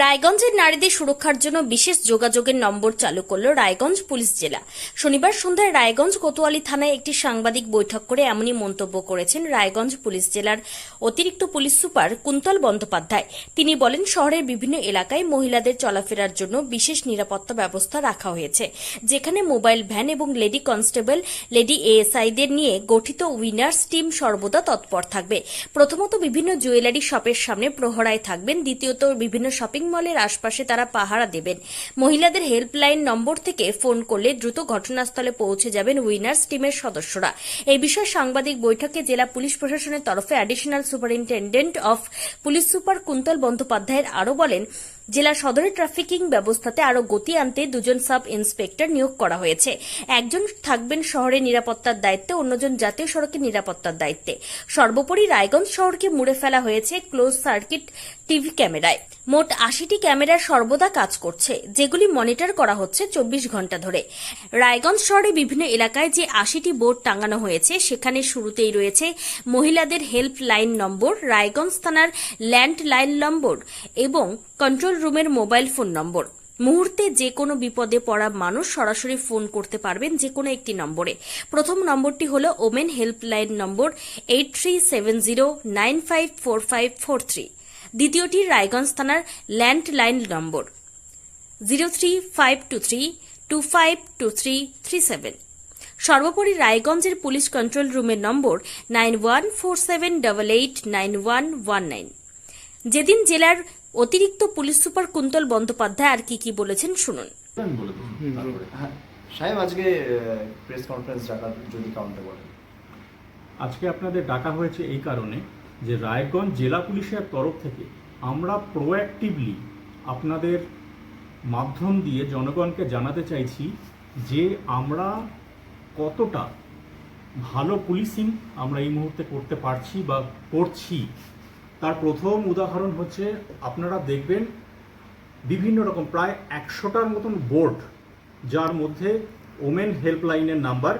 রায়গঞ্জের নারীদের সুরক্ষার জন্য বিশেষ যোগাযোগের নম্বর চালু করল রায়গঞ্জ পুলিশ জেলা। শনিবার সন্ধ্যায় রায়গঞ্জ কোতোয়ালি থানায় একটি সাংবাদিক বৈঠক করে এমনই মন্তব্য করেছেন রায়গঞ্জ পুলিশ জেলার অতিরিক্ত পুলিশ সুপার কুন্তল বন্দ্যোপাধ্যায়। তিনি বলেন, শহরের বিভিন্ন এলাকায় মহিলাদের চলাফেরার জন্য বিশেষ নিরাপত্তা ব্যবস্থা রাখা হয়েছে, যেখানে মোবাইল ভ্যান এবং লেডি কনস্টেবল, লেডি এএসআইদের নিয়ে গঠিত উইনার্স টিম সর্বদা তৎপর থাকবে। প্রথমত বিভিন্ন জুয়েলারি শপের সামনে প্রহরায় থাকবেন, দ্বিতীয়ত বিভিন্ন শপিং মলের আশপাশে তারা পাহারা দেবেন। মহিলাদের হেল্পলাইন নম্বর থেকে ফোন করলে দ্রুত ঘটনাস্থলে পৌঁছে যাবেন উইনার্স টিমের সদস্যরা। এই বিষয়ে সাংবাদিক বৈঠকে জেলা পুলিশ প্রশাসনের তরফে additional superintendent of police super Kuntal বন্দ্যোপাধ্যায়ের আরও বলেন জেলা সদরে ট্রাফিকিং ব্যবস্থাতে আরও গতি আনতে দুজন সাব ইন্সপেক্টর নিয়োগ করা হয়েছে। একজন থাকবেন শহরের নিরাপত্তার দায়িত্বে, অন্যজন জাতীয় সড়কের নিরাপত্তার দায়িত্বে। সর্বোপরি রায়গঞ্জ শহরকে মুড়ে ফেলা হয়েছে ক্লোজ সার্কিট টিভি ক্যামেরায়। মোট আশিটি ক্যামেরা সর্বদা কাজ করছে, যেগুলি মনিটর করা হচ্ছে চব্বিশ ঘণ্টা ধরে। রায়গঞ্জ শহরে বিভিন্ন এলাকায় যে আশিটি বোর্ড টাঙানো হয়েছে, সেখানে শুরুতেই রয়েছে মহিলাদের হেল্প লাইন নম্বর, রায়গঞ্জ থানার ল্যান্ড লাইন নম্বর এবং কন্ট্রোল রুমের মোবাইল ফোন নম্বর। মুহূর্তে যে কোনো বিপদে পড়া মানুষ সরাসরি ফোন করতে পারবেন যে কোনো একটি নম্বরে। প্রথম নম্বরটি হল women helpline number eight three seven zero nine five four five four three. দ্বিতীয়টি রায়গঞ্জ থানার landline number zero three five two three, two five two three three seven. সর্বোপরি রায়গঞ্জের পুলিশ কন্ট্রোল রুমের number nine one four seven double eight nine one one nine. যেদিন জেলার অতিরিক্ত police super Kuntal Bandyopadhyay আর কি কি বলেছেন শুনুন। আমি বলে হ্যাঁ সাহেব আজকে প্রেস কনফারেন্স ডাকার যদি কাউন্টে বলেন আজকে আপনাদের ডাকা হয়েছে এই কারণে যে রায়গঞ্জ জেলা পুলিশের তরফ থেকে আমরা প্রোঅ্যাক্টিভলি আপনাদের মাধ্যম দিয়ে জনগণকে জানাতে চাইছি যে আমরা কতটা ভালো পুলিশিং আমরা এই মুহূর্তে করতে পারছি বা করছি। তার প্রথম উদাহরণ হচ্ছে, আপনারা দেখবেন বিভিন্ন রকম, প্রায় একশোটার মতন বোর্ড, যার মধ্যে ওমেন হেল্পলাইনের নাম্বার,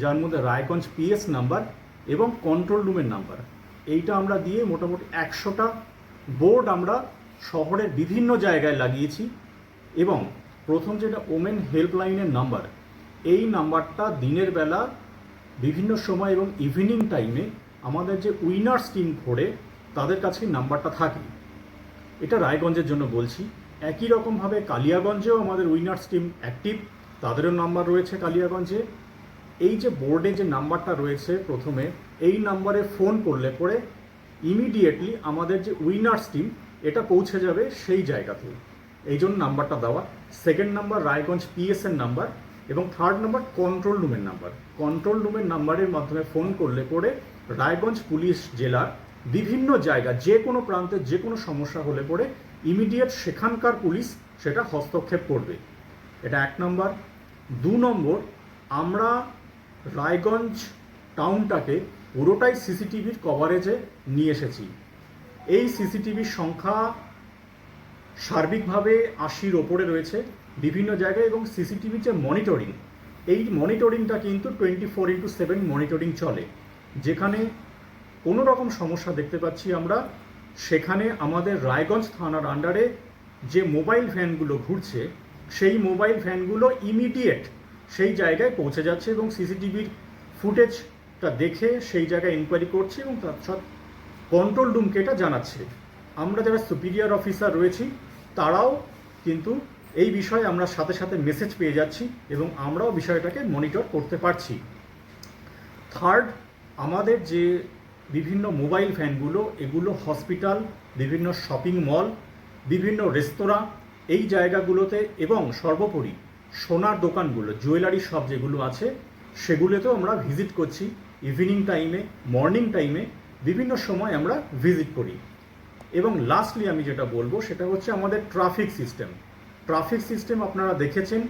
যার মধ্যে রায়গঞ্জ পিএস নাম্বার এবং কন্ট্রোল রুমের নাম্বার। এইটা আমরা দিয়ে মোটামুটি একশোটা বোর্ড আমরা শহরের বিভিন্ন জায়গায় লাগিয়েছি এবং প্রথম যেটা ওমেন হেল্পলাইনের নাম্বার, এই নাম্বারটা দিনের বেলা বিভিন্ন সময় এবং ইভিনিং টাইমে আমাদের যে উইনার্স টিম ঘোরে তাদের কাছে নাম্বারটা থাকে। এটা রায়গঞ্জের জন্য বলছি। একই রকমভাবে কালিয়াগঞ্জেও আমাদের উইনার্স টিম অ্যাক্টিভ। তাদেরও নাম্বার রয়েছে কালিয়াগঞ্জে। এই যে বোর্ডে যে নাম্বারটা রয়েছে প্রথমে, এই নাম্বারে ফোন করলে পরে ইমিডিয়েটলি আমাদের যে উইনার্স টিম, এটা পৌঁছে যাবে সেই জায়গাতে। এই জন্য নাম্বারটা দেওয়া। সেকেন্ড নাম্বার রায়গঞ্জ পিএস এর নাম্বার এবং থার্ড নাম্বার কন্ট্রোল রুমের নাম্বার। কন্ট্রোল রুমের নাম্বারের মাধ্যমে ফোন করলে পরে রায়গঞ্জ পুলিশ জেলার বিভিন্ন জায়গা, যে কোনো প্রান্তে যে কোনো সমস্যা হলে পরে ইমিডিয়েট সেখানকার পুলিশ সেটা হস্তক্ষেপ করবে। এটা এক নম্বর। দু নম্বর, আমরা রায়গঞ্জ টাউনটাকে পুরোটাই সিসিটিভির কভারেজে নিয়ে এসেছি। এই সিসিটিভির সংখ্যা সার্বিকভাবে আশির ওপরে রয়েছে বিভিন্ন জায়গায় এবং সিসিটিভি যে মনিটরিং এই মনিটরিংটা কিন্তু twenty four into seven monitoring চলে। যেখানে কোনো রকম সমস্যা দেখতে পাচ্ছি আমরা। সেখানে আমাদের রায়গঞ্জ থানার আন্ডারে যে মোবাইল ভ্যানগুলো ঘুরছে, সেই মোবাইল ভ্যানগুলো ইমিডিয়েট সেই জায়গায় পৌঁছে যাচ্ছে এবং সিসিটিভির ফুটেজটা দেখে সেই জায়গায় ইনকোয়ারি করছে এবং তার কন্ট্রোল রুমকে এটা জানাচ্ছে। আমরা যারা সুপিরিয়র অফিসার রয়েছি, তারাও কিন্তু এই বিষয়ে আমরা সাথে সাথে মেসেজ পেয়ে যাচ্ছি এবং আমরাও বিষয়টাকে মনিটর করতে পারছি। থার্ড আমাদের যে বিভিন্ন মোবাইল ফ্যানগুলো এগুলো হসপিটাল, বিভিন্ন শপিং মল, বিভিন্ন রেস্তোরাঁ, এই জায়গাগুলোতে এবং সর্বোপরি সোনার দোকানগুলো, জুয়েলারি শপ যেগুলো আছে, সেগুলোতেও আমরা ভিজিট করছি। ইভিনিং টাইমে, মর্নিং টাইমে বিভিন্ন সময় আমরা ভিজিট করি। এবং লাস্টলি আমি যেটা বলব, সেটা হচ্ছে আমাদের ট্রাফিক সিস্টেম। ট্রাফিক সিস্টেম আপনারা দেখেছেন,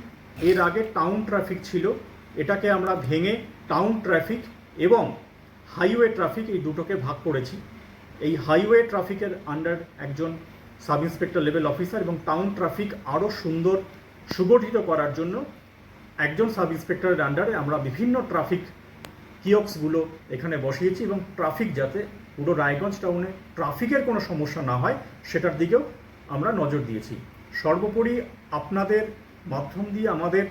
এর আগে টাউন ট্রাফিক ছিল। এটাকে আমরা ভেঙে টাউন ট্রাফিক এবং হাইওয়ে ট্রাফিক, এই দুটোকে ভাগ করেছি। এই হাইওয়ে ট্রাফিকের আন্ডার একজন সাব ইন্সপেক্টর লেভেল অফিসার এবং টাউন ট্রাফিক আরও সুন্দর, সুগঠিত করার জন্য একজন সাব ইন্সপেক্টরের আন্ডারে আমরা বিভিন্ন ট্রাফিক কিয়ক্সগুলো এখানে বসিয়েছি এবং ট্রাফিক যাতে পুরো রায়গঞ্জ টাউনে ট্রাফিকের কোনো সমস্যা না হয়, সেটার দিকেও আমরা নজর দিয়েছি। সর্বোপরি আপনাদের মাধ্যম দিয়ে আমাদের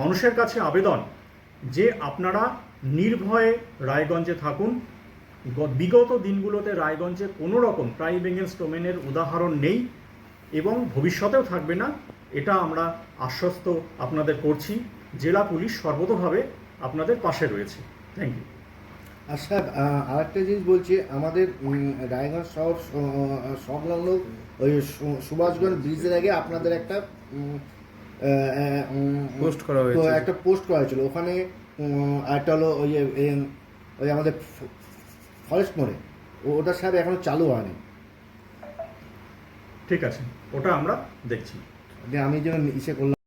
মানুষের কাছে আবেদন যে আপনারা নির্ভয়ে রায়গঞ্জে থাকুন। বিগত দিনগুলোতে রায়গঞ্জে কোনো রকম ক্রাইম এগেনস্ট ওমেনের উদাহরণ নেই এবং ভবিষ্যতেও থাকবে না এটা আমরা আশ্বস্ত আপনাদের করছি। জেলা পুলিশ সর্বতোভাবে আপনাদের পাশে রয়েছে। থ্যাংক ইউ আর স্যার আহ, আরেকটা জিনিস বলছি আমাদের রায়গঞ্জ শহর সংলগ্ন ওই সুভাষগঞ্জ ব্রিজের আগে আপনাদের একটা পোস্ট করা হয়েছিল। একটা পোস্ট করা হয়েছিল। ওখানে একটা হলো ওই যে, ওই আমাদের ফরেস্ট মোড়ে। ওটা স্যার এখনও চালু হয়নি। ঠিক আছে ওটা আমরা দেখছি। আমি যেন ইসে করলাম।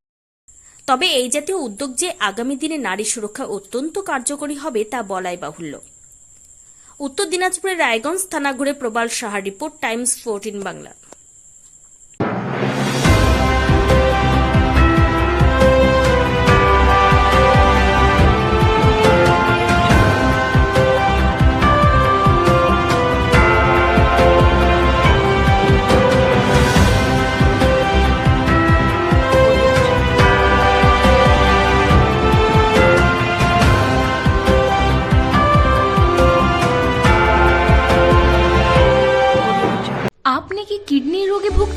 তবে এই জাতীয় উদ্যোগ যে আগামী দিনে নারী সুরক্ষা অত্যন্ত কার্যকরী হবে তা বলাই বাহুল্য। উত্তর দিনাজপুরের রায়গঞ্জ থানা ঘুরে Prabal Saha report Times fourteen Bangla.